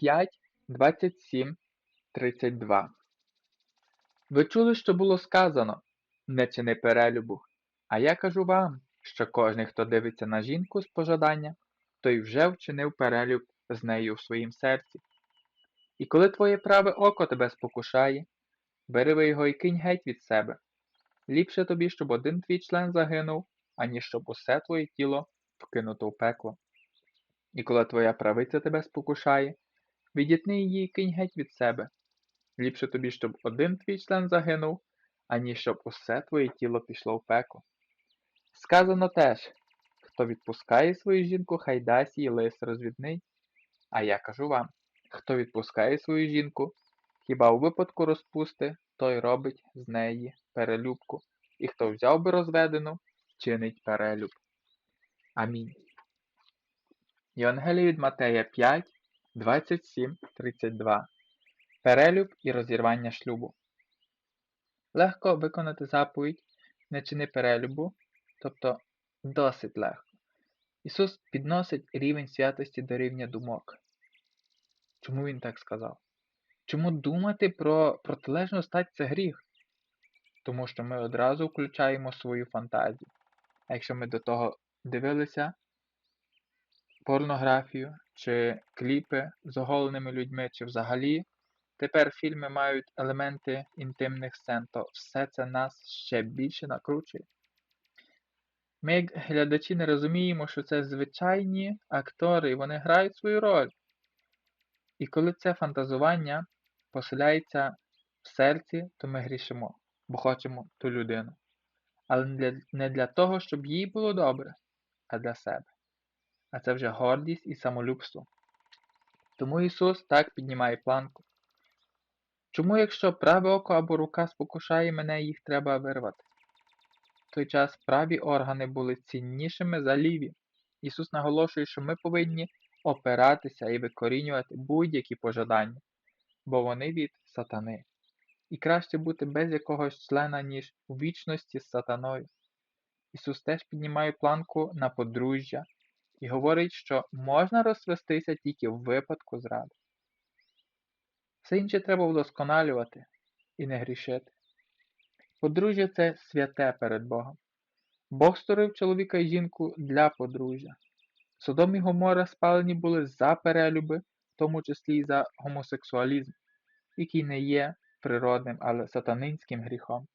5, 27, 32 Ви чули, що було сказано не чини перелюбу. А я кажу вам, що кожен, хто дивиться на жінку з пожадання, той вже вчинив перелюб з нею в своїм серці. І коли твоє праве око тебе спокушає, бери його і кинь геть від себе. Ліпше тобі, щоб один твій член загинув, аніж щоб усе твоє тіло вкинуто в пекло. І коли твоя правиця тебе спокушає, відітни її і кинь геть від себе. Ліпше тобі, щоб один твій член загинув, аніж щоб усе твоє тіло пішло в пекло. Сказано теж, хто відпускає свою жінку, хай дасть їй лист розвідний. А я кажу вам, хто відпускає свою жінку, хіба у випадку розпусти, той робить з неї перелюбку, і хто взяв би розведену, чинить перелюб. Амінь. Євангеліє від Матея 5, 27, 32 Перелюб і розірвання шлюбу. Легко виконати заповідь не чини перелюбу, тобто досить легко. Ісус підносить рівень святості до рівня думок. Чому Він так сказав? Чому думати про протилежну стать це гріх? Тому що ми одразу включаємо свою фантазію. А якщо ми до того дивилися порнографію чи кліпи з оголеними людьми, чи взагалі Тепер фільми мають елементи інтимних сцен, то все це нас ще більше накручує. Ми, як глядачі, не розуміємо, що це звичайні актори, вони грають свою роль. І коли це фантазування поселяється в серці, то ми грішимо, бо хочемо ту людину. Але не для того, щоб їй було добре, а для себе. А це вже гордість і самолюбство. Тому Ісус так піднімає планку. Чому, якщо праве око або рука спокушає мене, їх треба вирвати? В той час праві органи були ціннішими за ліві. Ісус наголошує, що ми повинні опиратися і викорінювати будь-які пожадання, бо вони від сатани. І краще бути без якогось члена, ніж у вічності з сатаною. Ісус теж піднімає планку на подружжя і говорить, що можна розвестися тільки в випадку зради. Все інше треба вдосконалювати і не грішити. Подружжя це святе перед Богом. Бог створив чоловіка і жінку для подружжя. Содом і Гомора спалені були за перелюби, в тому числі і за гомосексуалізм, який не є природним, але сатанинським гріхом.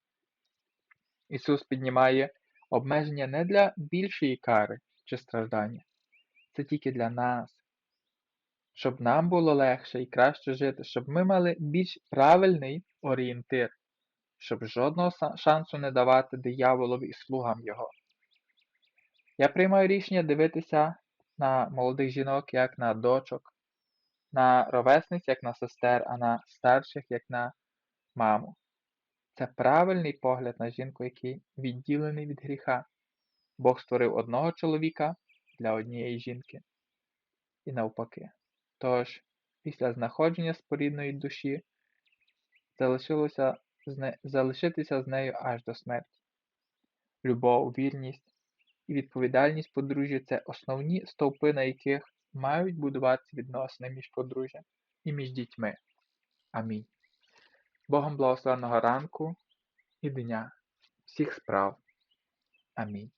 Ісус піднімає обмеження не для більшої кари чи страждання, це тільки для нас, щоб нам було легше і краще жити, щоб ми мали більш правильний орієнтир, щоб жодного шансу не давати дияволові і слугам його. Я приймаю рішення дивитися на молодих жінок як на дочок, на ровесниць як на сестер, а на старших як на маму. Це правильний погляд на жінку, який відділений від гріха. Бог створив одного чоловіка однієї жінки. І навпаки. Тож, після знаходження спорідної душі залишилося залишитися з нею аж до смерті. Любов, вірність і відповідальність подружжя це основні стовпи, на яких мають будуватися відносини між подружжям і між дітьми. Амінь. Богом благословеного ранку і дня, всіх справ. Амінь.